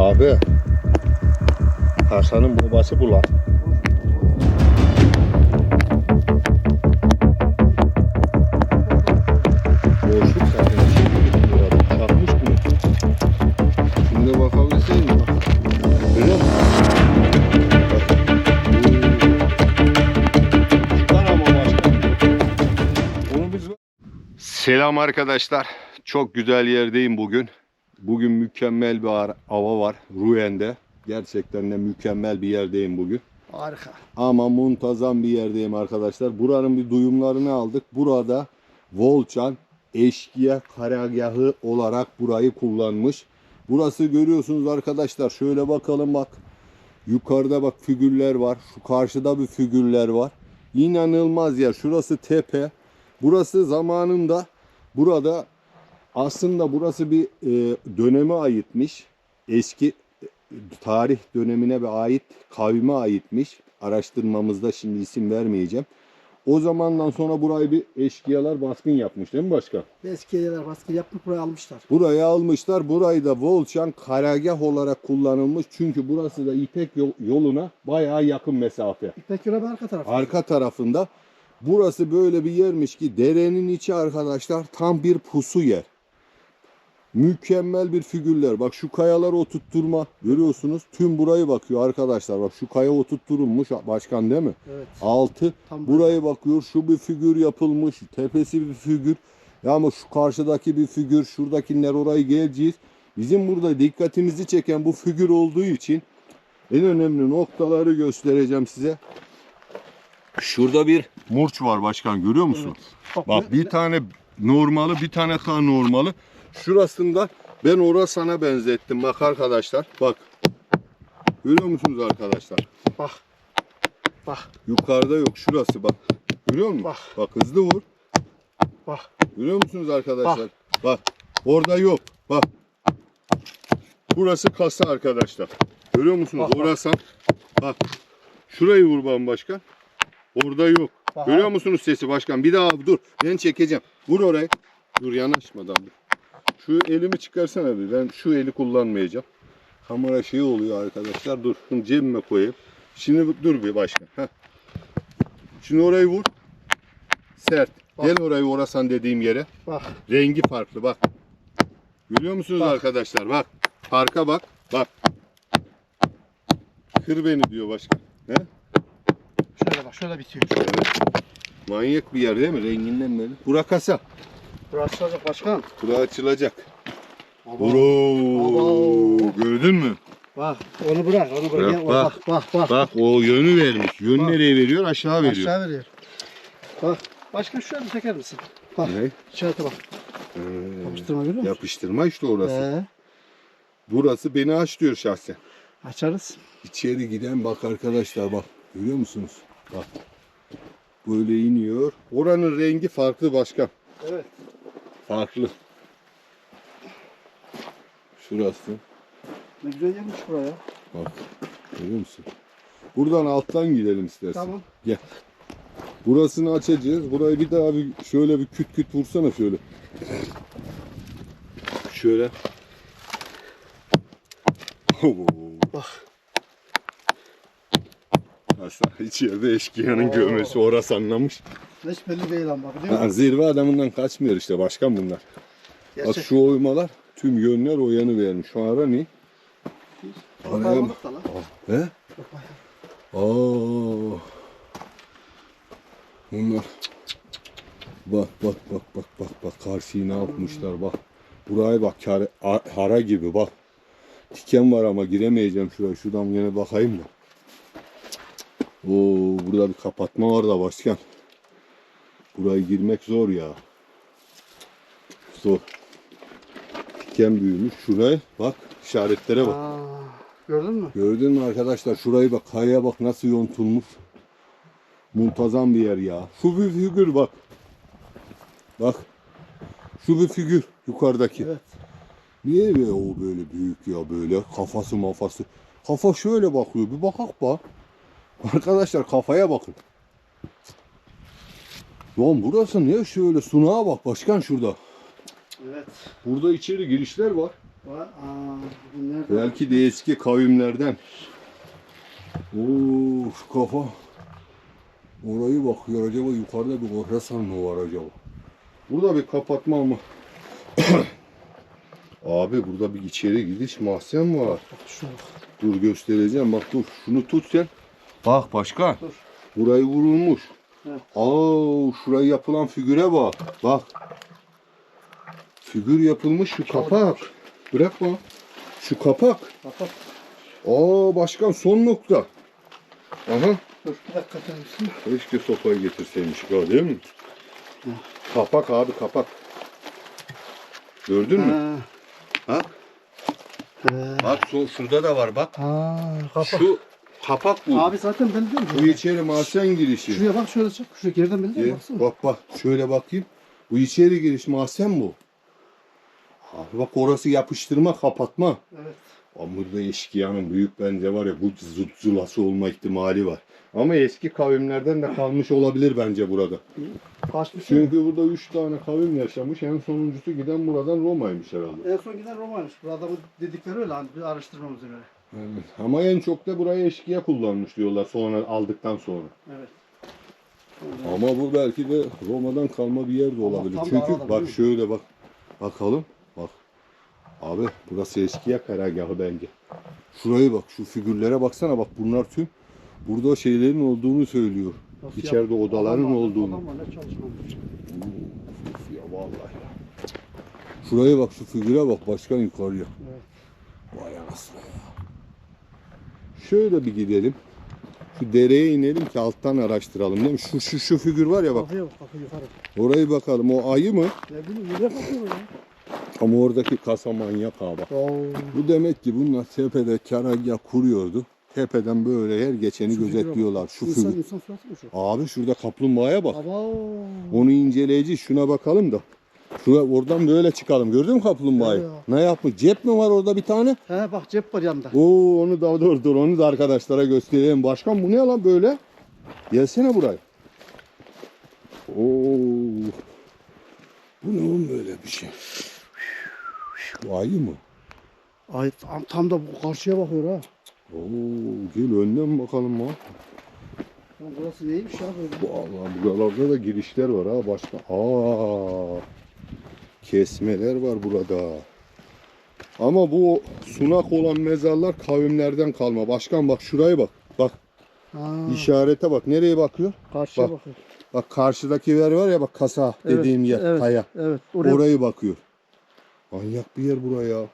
Abi. Hasan'ın babası bu lan. Boşluk zaten. şey. Onu biz... Selam arkadaşlar. Çok güzel yerdeyim bugün. Bugün mükemmel bir hava var Ruyen'de. Gerçekten de mükemmel bir yerdeyim bugün. Harika. Ama muntazam bir yerdeyim arkadaşlar. Buranın bir duyumlarını aldık. Burada Volçan eşkıya karargahı olarak burayı kullanmış. Burası görüyorsunuz arkadaşlar. Şöyle bakalım bak. Yukarıda bak figürler var. Şu karşıda bir figürler var. İnanılmaz yer. Şurası tepe. Burası zamanında burada aslında burası bir e, döneme aitmiş. Eski e, tarih dönemine bir ait kavime aitmiş. Araştırmamızda şimdi isim vermeyeceğim. O zamandan sonra burayı bir eşkıyalar baskın yapmış değil mi başkan? Eskiyeler baskı yapıp buraya almışlar. Burayı almışlar. Burayı da Volçan karargah olarak kullanılmış. Çünkü burası da İpek yol- yoluna bayağı yakın mesafe. İpek Yolu arka tarafı. Arka tarafında burası böyle bir yermiş ki derenin içi arkadaşlar tam bir pusu yer. Mükemmel bir figürler. Bak şu kayaları oturtturma görüyorsunuz. Tüm burayı bakıyor arkadaşlar. Bak şu kaya oturtturulmuş başkan değil mi? Evet. Altı Tam burayı bakıyor. Şu bir figür yapılmış. Tepesi bir figür. Ya ama şu karşıdaki bir figür. Şuradakiler orayı geleceğiz. Bizim burada dikkatimizi çeken bu figür olduğu için en önemli noktaları göstereceğim size. Şurada bir murç var başkan görüyor musun? Bak, Bak bir tane normalı bir tane daha normalı. Şurasında ben orası sana benzettim bak arkadaşlar. Bak. Görüyor musunuz arkadaşlar? Bak. Bak. Yukarıda yok şurası bak. Görüyor musun? Bak. Bak hızlı vur. Bak. Görüyor musunuz arkadaşlar? Bak. Orada yok. Bak. Burası kasa arkadaşlar. Görüyor musunuz? Bak, bak. Orası. Bak. Şurayı vur bana başkan. Orada yok. Bak. Görüyor musunuz sesi başkan? Bir daha dur. Ben çekeceğim. Vur orayı. Dur yanaşmadan dur. Şu elimi çıkarsana bir. Ben şu eli kullanmayacağım. Kamera şey oluyor arkadaşlar. Dur. Şunu cebime koyayım. Şimdi dur bir başkan. Heh. Şimdi orayı vur. Sert. Bak. Gel orayı orasan dediğim yere. Bak. Rengi farklı bak. Görüyor musunuz Bak. arkadaşlar? Bak. Farka bak. Bak. Kır beni diyor başkan. He? Şöyle bak. Şöyle bitiyor. Manyak bir yer değil mi? Renginden belli. Bura kasa. Burası olacak başkan. Bura açılacak. Bro. Gördün mü? Bak. Onu bırak. Onu bırak. Bırak, Gel, bak. Bak. Bak. Bak. Bak o yönü vermiş. Yön Bak. nereye veriyor? Aşağı veriyor. Aşağı veriyor. Bak. Başkan şöyle bir çeker misin? Bak. Ne? İşarete bak. Ee, Yapıştırma görüyor musun? yapıştırma işte orası. Ee, Burası beni aç diyor şahsen. açarız. İçeri giden bak arkadaşlar bak. Görüyor musunuz? Bak. Böyle iniyor. Oranın rengi farklı başkan. Evet. Farklı. Şurası. Ne güzel yermiş buraya. Bak. Görüyor musun? Buradan alttan gidelim istersen. Tamam. Burasını açacağız. Burayı bir daha bir şöyle bir küt küt vursana şöyle. Şöyle. Bak. Aslında içeride eşkıyanın Oo. gömesi orası anlamış. Hiç belli değil ama biliyor Ha, musun? zirve adamından kaçmıyor işte başkan bunlar. Bak Gerçek. şu oymalar tüm yönler o yanı vermiş. Şu ara ne? Bak, Araya da lan. He? Bak, bak. Aa. Bunlar bak bak bak bak bak bak karşıyı ne yapmışlar bak. Buraya bak kare, hara gibi bak. Diken var ama giremeyeceğim şuraya. Şuradan yine bakayım da. Oo burada bir kapatma var da başkan. Buraya girmek zor ya. Zor. Diken büyümüş. Şuraya bak işaretlere bak. Aa, gördün mü? Gördün mü arkadaşlar şurayı bak kayaya bak nasıl yontulmuş. Muntazam bir yer ya. Şu bir figür bak. Bak. Şu bir figür yukarıdaki. Evet. Niye be o böyle büyük ya böyle kafası mafası. Kafa şöyle bakıyor bir bakak bak. Arkadaşlar kafaya bakın. Lan burası niye şöyle sunağa bak başkan şurada. Evet. Burada içeri girişler var. Aa, bu nerede? Belki de eski kavimlerden. Oo şu kafa. Orayı bakıyor acaba yukarıda bir Horasan mı var acaba? Burada bir kapatma mı? Abi burada bir içeri gidiş mahzen var. Bak. Dur göstereceğim bak dur şunu tut sen. Bak başkan. Dur. Burayı vurulmuş. Evet. Aa şuraya yapılan figüre bak. Bak. Figür yapılmış şu kapak. Bırakma. Şu kapak. Bak. Aa başkan son nokta. Aha. Dur bir dakika misin? Keşke sopayı getirseymiş ha değil mi? Hı. Kapak abi kapak. Gördün mü? Ha. Ha? Bak son şurada da var bak. Ha, kapak. Şu kapak bu. Abi zaten ben diyorum. Bu içeri mahzen girişi. Şuraya bak şöyle çek. Şuraya geriden mi? Ye, Baksana. Bak bak şöyle bakayım. Bu içeri giriş mahzen bu. Abi bak orası yapıştırma kapatma. Evet. Ama burada eşkıyanın büyük bence var ya bu zulası olma ihtimali var. Ama eski kavimlerden de kalmış olabilir bence burada. Kaç bir şey. Çünkü burada üç tane kavim yaşamış. En sonuncusu giden buradan Roma'ymış herhalde. En son giden Roma'ymış. Bu adamın dedikleri öyle hani bir araştırmamıza göre. Evet. Ama en çok da burayı eşkıya kullanmış diyorlar sonra aldıktan sonra. Evet. Ama bu belki de Roma'dan kalma bir yer de olabilir. da Çünkü arada, bak değil mi? şöyle bak. Bakalım. Bak. Abi burası eşkıya karargahı bence. Şuraya bak. Şu figürlere baksana bak bunlar tüm burada şeylerin olduğunu söylüyor. Nasıl İçeride yap- odaların Adam var, olduğunu. Adam var ne çalışmamış. Ya vallahi ya. Şuraya bak şu figüre bak başkan yukarıya. Evet. Vay anasını ya. Şöyle bir gidelim. Şu dereye inelim ki alttan araştıralım değil mi? Şu şu şu figür var ya bak. Bakıyor bak bakıyor yukarı. Orayı bakalım. O ayı mı? Ne bileyim nereye bakıyor ya? Ama oradaki kasa manyak abi. Oo. Bu demek ki bunlar tepede karargah kuruyordu. Tepeden böyle her geçeni Şu gözetliyorlar. Şu İnsan figür. insan suratı mı şu? Abi şurada kaplumbağaya bak. Aba. Onu inceleyeceğiz. Şuna bakalım da. Şuraya oradan böyle çıkalım. Gördün mü kaplumbağayı? Evet Ne yapmış? Cep mi var orada bir tane? He bak cep var yanında. Oo onu da dur dur onu da arkadaşlara göstereyim. Başkan bu ne lan böyle? Gelsene buraya. Oo. Bu ne oğlum böyle bir şey? Bu ayı mı? Ay tam, tam da bu karşıya bakıyor ha. Oo gel önden bakalım ha. Burası neymiş böyle? Bu Allah buralarda da girişler var ha başka. Aa. Kesmeler var burada. Ama bu sunak olan mezarlar kavimlerden kalma. Başkan bak şuraya bak. Bak Ha, işarete bak. Nereye bakıyor? karşıya bak. bakıyor. Bak karşıdaki yer var ya bak kasa Evet, dediğim yer evet, kaya. Evet. Oraya Orayı bakıyor. Manyak bir yer buraya.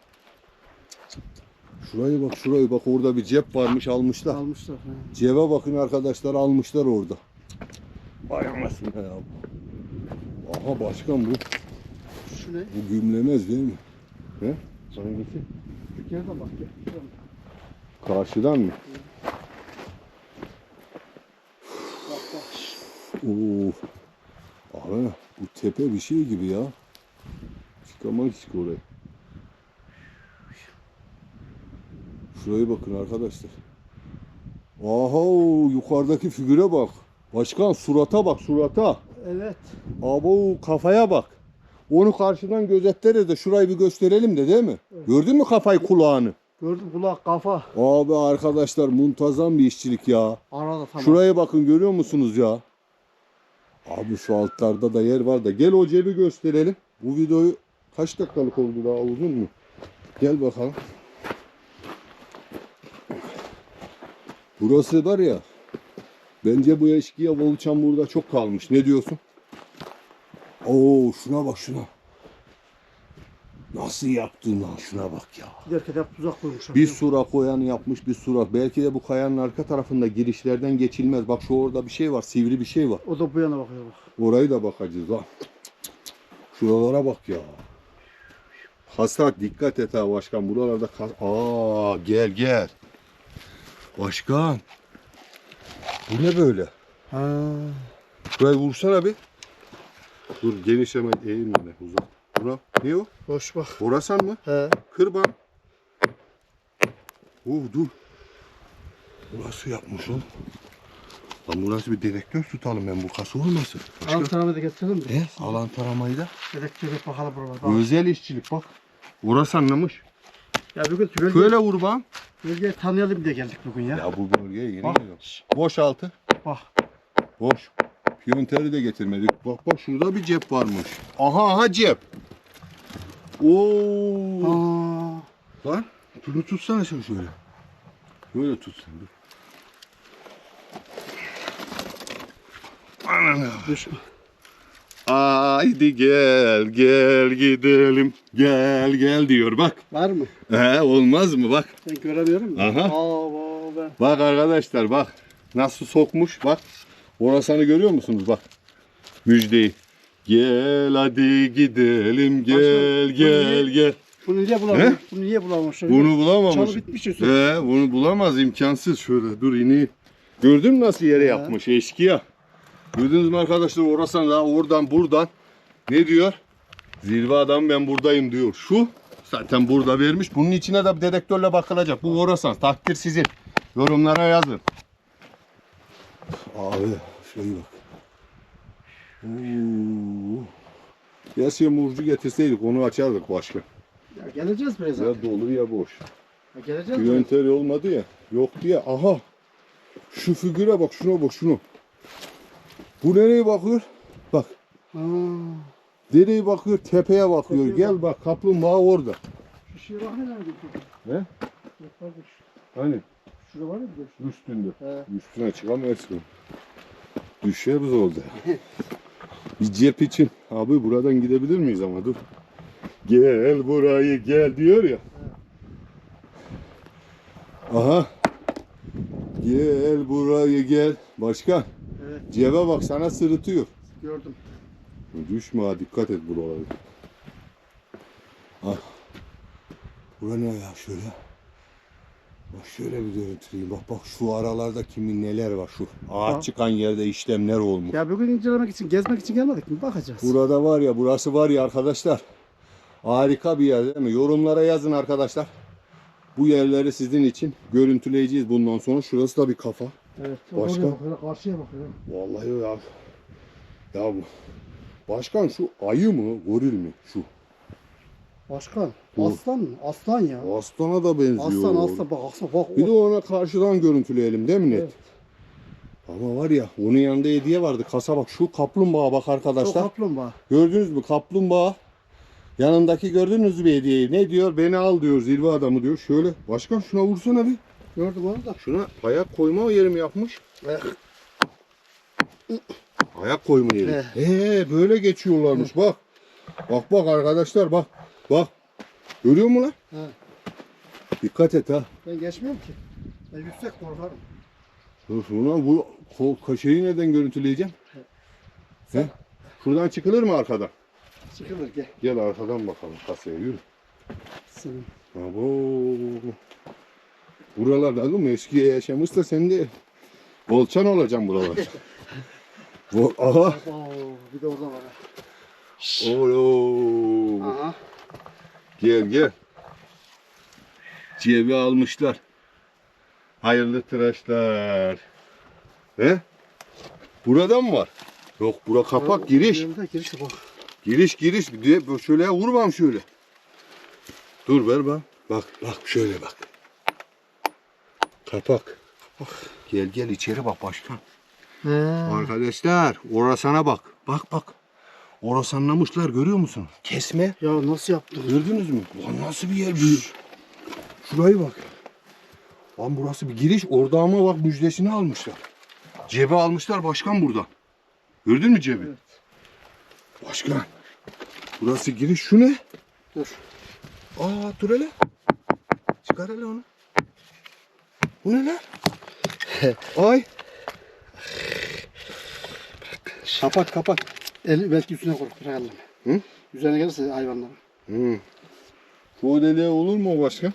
Şurayı bak şurayı bak orada bir cep varmış almışlar. almışlar. he. Cebe bakın arkadaşlar almışlar orada. Vay anasını ya. Aha başkan bu. Şu ne? Bu gümlemez değil mi? He? Hangisi? Şu yerden bak. Gel. Karşıdan mı? Bak bak. Oo. Abi bu tepe bir şey gibi ya. Çıkamayız ki oraya. Şuraya bakın arkadaşlar. Aha yukarıdaki figüre bak. Başkan surata bak surata. Evet. Abo kafaya bak. Onu karşıdan gözetleriz de şurayı bir gösterelim de değil mi? Gördün mü kafayı kulağını? Gördüm kulak kafa. Abi arkadaşlar muntazam bir işçilik ya. Arada tamam. Şuraya bakın görüyor musunuz ya? Abi şu altlarda da yer var da gel o cebi gösterelim. Bu videoyu kaç dakikalık oldu daha uzun mu? Gel bakalım. Burası var ya. Bence bu eşkıya Volçan burada çok kalmış. Ne diyorsun? Oo şuna bak şuna. Nasıl yaptın lan şuna bak ya. Giderken hep tuzak koymuşlar. Bir sura koyan yapmış bir sura. Belki de bu kayanın arka tarafında girişlerden geçilmez. Bak şu orada bir şey var. Sivri bir şey var. O da bu yana bakıyor bak. Orayı da bakacağız lan. Şuralara bak ya. Hasat dikkat et ha başkan. Buralarda kas... Aa gel gel. Başkan. Bu ne böyle? Ha. Burayı vursana bir. Dur genişleme eğilme uzak. Bura ne o? Hoş bak. Horasan mı? He. Kırban. Oh dur. Burası yapmış oğlum. Lan burası bir dedektör tutalım ben bu kası olmasın. Başka? Antalya'da da getirelim de. He? Alan taramayı da. Dedektör et bakalım buralar. Özel işçilik bak. Burası anlamış. Ya bugün bölge, Şöyle vur bak. bölgeyi tanıyalım diye geldik bugün ya. Ya bu bölgeye yeni Bak. geliyorum. Boş altı. Bak. Boş. Piyonteri de getirmedik. Bak bak şurada bir cep varmış. Aha aha cep. Oo. Aa, Lan bunu tutsana sen şöyle. Böyle tut sen dur. Ananı. düşme. Haydi gel gel gidelim. Gel gel diyor bak. Var mı? He olmaz mı bak. Ben göremiyorum. da. Aha. Aa, aa, ben. Bak arkadaşlar bak. Nasıl sokmuş bak. Orasını görüyor musunuz bak. Müjdeyi. Gel hadi gidelim gel Başka- gel gel. Bunu niye bulamamış? Bunu niye bulamamış? Bunu bulamamış. Çalı bitmiş Yusuf. He, bunu bulamaz imkansız şöyle dur ineği. Gördün mü nasıl yere He. yapmış eşkıya. Gördünüz mü arkadaşlar orasından daha oradan buradan ne diyor? Zirve adam ben buradayım diyor. Şu zaten burada vermiş. Bunun içine de dedektörle bakılacak. Bu orasan takdir sizin. Yorumlara yazın. Abi şöyle bak. Oo. Ya murcu getirseydik onu açardık başka. Ya geleceğiz birazdan. Ya dolu ya boş. Ya geleceğiz? Yönteri olmadı ya. Yok diye. Aha. Şu figüre bak şuna bak şunu. Bu nereye bakıyor? Bak. Aa, Nereye bakıyor? Tepeye bakıyor. Tepeye Gel bak kaplumbağa orada. şu şeye bak ne nerede? Ne? Bak, Hani? Şurada var ya bir de. Üstünde. He. Üstüne çıkamıyorsun. Düşeriz oldu. Bir cep için. Abi buradan gidebilir miyiz ama dur. Gel burayı gel diyor ya. Aha. Gel burayı gel. Başkan. Evet Cebe bak sana sırıtıyor. gördüm. Düşme ha dikkat et buralara. Ah. Bura ne ya şöyle. Bak şöyle bir görüntüleyeyim. Bak bak şu aralarda kimin neler var şu. Ağaç Ha. çıkan yerde işlemler olmuş. Ya bugün incelemek için, gezmek için gelmedik mi? Bakacağız. Burada var ya burası var ya arkadaşlar. Harika bir yer değil mi? Yorumlara yazın arkadaşlar. Bu yerleri sizin için görüntüleyeceğiz bundan sonra. Şurası da bir kafa. Evet. Başka? Oraya bakıyor, karşıya bakıyor. Vallahi ya. Ya bu. Başkan şu ayı mı, goril mi? Şu. Başkan, Bu. aslan mı? Aslan ya. Aslana da benziyor. Aslan, aslan. Bak, aslan. Bak, Bir de ona karşıdan görüntüleyelim değil mi net? Evet. Ama var ya onun yanında hediye vardı. Kasa bak şu kaplumbağa bak Çok arkadaşlar. kaplumbağa. Gördünüz mü kaplumbağa? Yanındaki gördünüz mü hediyeyi? Ne diyor? Beni al diyor zirve adamı diyor. Şöyle başkan şuna vursana bir. Gördüm onu da. Şuna ayak koyma yeri mi yapmış? Eh, Ayak koyma yeri. Ee böyle geçiyorlarmış bak. Bak bak arkadaşlar bak. Bak. Görüyor musun lan? He. Dikkat et ha. Ben geçmiyorum ki. Ben yüksek korkarım. Dur şuna bu ko- şeyi neden görüntüleyeceğim? He? Şuradan çıkılır mı arkadan? Çıkılır gel. Gel arkadan bakalım kasaya yürü. Senin. Abo. Buralarda değil mi? Eskiye yaşamışsa sen de volçan olacaksın buralar. Bu, aha. Oo, bir de orada var. ha. Aha. Gel gel. Cebi almışlar. Hayırlı tıraşlar. He? Burada mı var? Yok bura kapak giriş. Yanında giriş bak. Giriş giriş diye şöyle vurmam şöyle. Dur ver bak. Bak bak şöyle bak. Kapak. Gel gel içeri bak başkan. He. Arkadaşlar orasana bak. Bak bak. Orasanlamışlar görüyor musun? Kesme. Ya nasıl yaptın? Gördünüz mü? Lan nasıl bir yer büyük. Şurayı bak. Lan burası bir giriş. Orada ama bak müjdesini almışlar. Cebi almışlar başkan buradan. Gördün mü cebi? Evet. Başkan. Burası giriş. Şu ne? Dur. Aa dur hele. Çıkar hele onu. Bu ne lan? Ay. Kapat kapat. El, belki üstüne koy. Bırakalım. Hı? Üzerine gelirse hayvanların. Hı. Bu deliğe olur mu o başkan?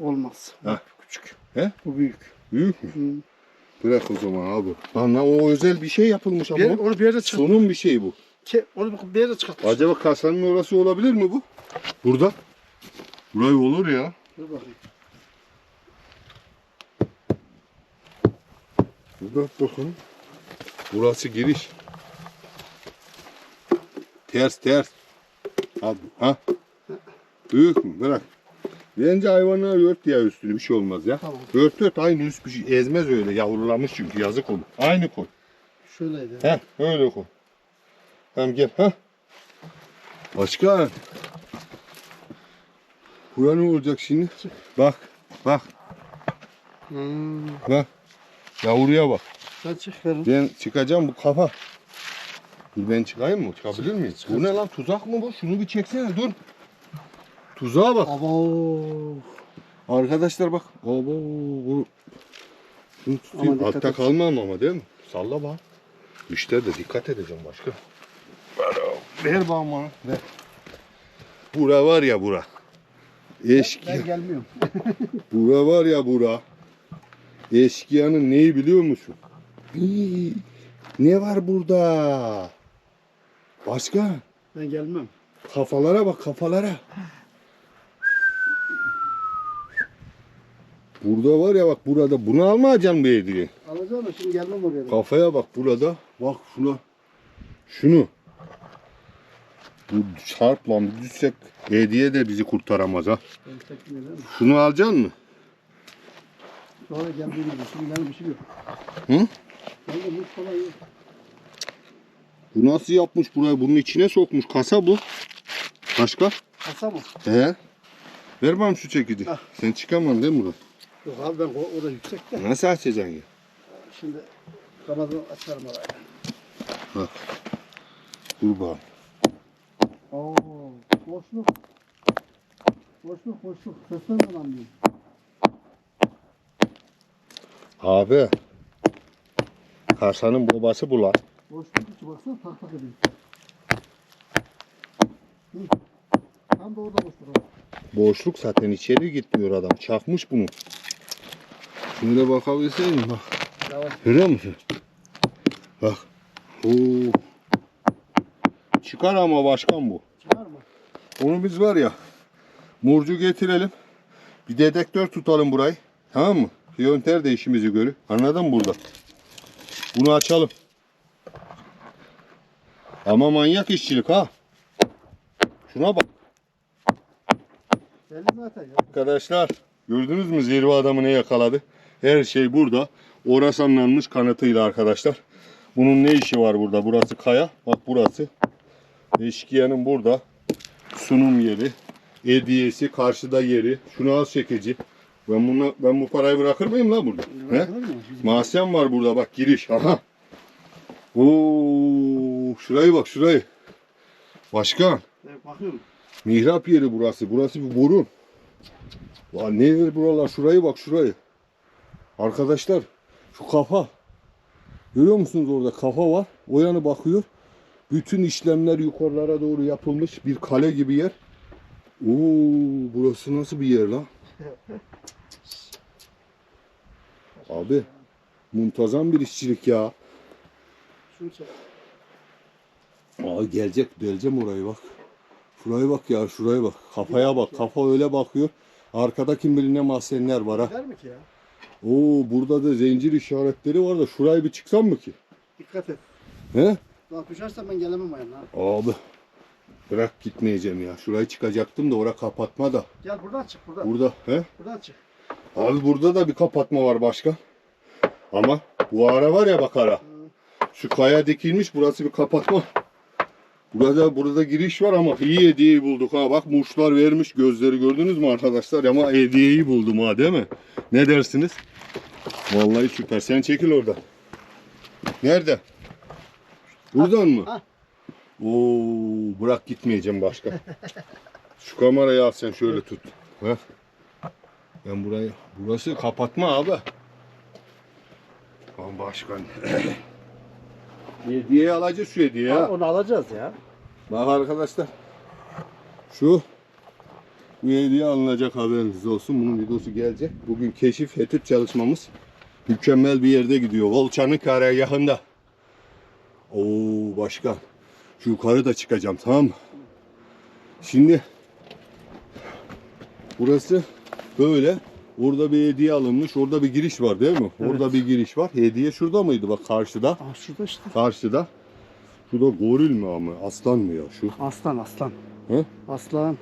Olmaz. Ha. Küçük. He? Bu büyük. Büyük mü? Hı. Bırak o zaman abi. Lan o özel bir şey yapılmış ama. Bir, onu bir yere çıkart. Sonun bir şey bu. Ke, onu bir yere çıkart. Acaba kasanın orası olabilir mi bu? Burada. Burayı olur ya. Dur bakayım. Burada bakalım. Burası giriş. Ters ters. Abi, ha? Büyük mü? Bırak. Bence hayvanlar ört ya üstünü bir şey olmaz ya. Tamam. Ört ört aynı üst bir şey ezmez öyle yavrulamış çünkü yazık olur. Aynı koy. Şöyleydi. Heh öyle koy. Tamam gel ha. Başka. Bura ne olacak şimdi? Bak bak Hmm. bak. Yavruya bak. Sen çık verin. Ben çıkacağım bu kafa. Dur ben çıkayım mı? Çıkabilir miyim? Bu ne lan tuzak mı bu? Şunu bir çeksene dur. Tuzağa bak. Abo. Arkadaşlar bak. Abo, bu. Şunu tutayım. Ama dikkat Altta et. kalmam ama değil mi? Salla bak. İşte de dikkat edeceğim başka. Ver, bana bana. Ver. Bura var ya bura. Eşki. Ben gelmiyorum. Bura var ya bura. Eşkıyanın neyi biliyor musun? Hii, ne var burada? Başka? Ben gelmem. Kafalara bak kafalara. Burada var ya bak burada bunu almayacaksın be diye. Alacağım da şimdi gelmem oraya. Kafaya bak burada. Bak şuna. Şunu. Bu çarp lan bir düşsek hediye de bizi kurtaramaz ha. Şunu alacaksın mı? Sonra geldiğimde şimdi benim bir şey yok. Hı? Ben de kolay yok. Bu nasıl yapmış burayı? Bunun içine sokmuş. Kasa bu. Başka? Kasa mı? He? Ver bana şu çekici. Ah. Sen çıkamam değil mi buradan? Yok abi ben o, o da yüksekte. Nasıl açacaksın ya? Şimdi Ramazan açarım orayı. Bak. Dur bak. Oo, boşluk. Boşluk, boşluk. Sesten de anlıyorum. Abi. Kasanın babası bu lan. Boşluk içi baksana tak tak. Hı. Tam da orada boşluk. Boşluk zaten içeri gitmiyor adam. Çakmış bunu. Şimdi de bakabilseydim bak. Yavaş. Görüyor musun? Bak. Oo. Çıkar ama başkan bu. Çıkar mı? Onu biz var ya murcu getirelim. Bir dedektör tutalım burayı. Tamam mı? Piyonter de işimizi görür. Anladın mı burada? Bunu açalım. Ama manyak işçilik ha. Şuna bak. Belli zaten ya. Arkadaşlar gördünüz mü zirve adamı ne yakaladı? Her şey burada. Orasanlanmış kanıtıyla arkadaşlar. Bunun ne işi var burada? Burası kaya. Bak burası. Eşkıyanın burada. Sunum yeri. Hediyesi karşıda yeri. Şunu al çekici. Ben bunu ben bu parayı bırakır mıyım la burada? He? Mahzen var burada bak giriş. Aha. Oo, şurayı bak şurayı. Başkan. Evet, bakıyorum. Mihrap yeri burası. Burası bir burun. Lan ne yer buralar? Şurayı bak şurayı. Arkadaşlar şu kafa. Görüyor musunuz orada kafa var. O yanı bakıyor. Bütün işlemler yukarılara doğru yapılmış bir kale gibi yer. Oo, burası nasıl bir yer lan? Abi muntazam bir işçilik ya. Şunu çek. Aa gelecek deleceğim orayı bak. Şuraya bak ya şuraya bak. Kafaya bak. Kafa öyle bakıyor. Arkada kim bilir ne mahzenler var ha. Gider mi ki ya? Oo burada da zincir işaretleri var da şuraya bir çıksam mı ki? Dikkat et. He? Daha düşersen ben gelemem ayağına. Abi. Bırak gitmeyeceğim ya. Şurayı çıkacaktım da oraya kapatma da. Gel buradan çık buradan. Burada he? Buradan çık. Abi burada da bir kapatma var başka. Ama bu ara var ya bak ara. Şu kaya dikilmiş burası bir kapatma. Burada burada giriş var ama iyi hediyeyi bulduk ha. Bak muşlar vermiş gözleri gördünüz mü arkadaşlar? Ama hediyeyi buldum ha değil mi? Ne dersiniz? Vallahi süper. Sen çekil orada. Nerede? Buradan mı? ha. Oo, bırak gitmeyeceğim başka. Şu kamerayı al sen şöyle tut. Ver. Ben burayı, burası kapatma abi. Başkan. hediye alacağız şu hediye ya. Onu alacağız ya. Bak arkadaşlar. Şu bu hediye alınacak haberiniz olsun. Bunun videosu gelecek. Bugün keşif etüt çalışmamız mükemmel bir yerde gidiyor. Volçan'ın karargahında. Oo başkan. Şu yukarı da çıkacağım tamam mı? Şimdi burası böyle. Orada bir hediye alınmış. Orada bir giriş var değil mi? Orada bir giriş var. Hediye şurada mıydı? Bak karşıda. Aa şurada işte. Karşıda. Şurada goril mi ama? Aslan mı ya şu? Aslan aslan. He? Aslan.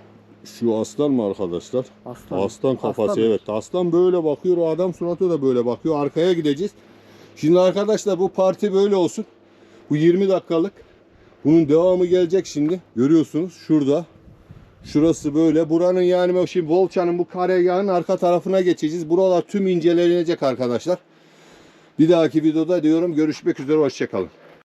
Şu aslan mı arkadaşlar? Aslan. Aslan kafası Aslan. evet. Aslan böyle bakıyor. O adam suratı da böyle bakıyor. Arkaya gideceğiz. Şimdi arkadaşlar bu parti böyle olsun. Bu 20 dakikalık. Bunun devamı gelecek şimdi. Görüyorsunuz şurada. Şurası böyle. Buranın yani şimdi Volça'nın bu karargahın arka tarafına geçeceğiz. Buralar tüm incelenecek arkadaşlar. Bir dahaki videoda diyorum görüşmek üzere. Hoşçakalın.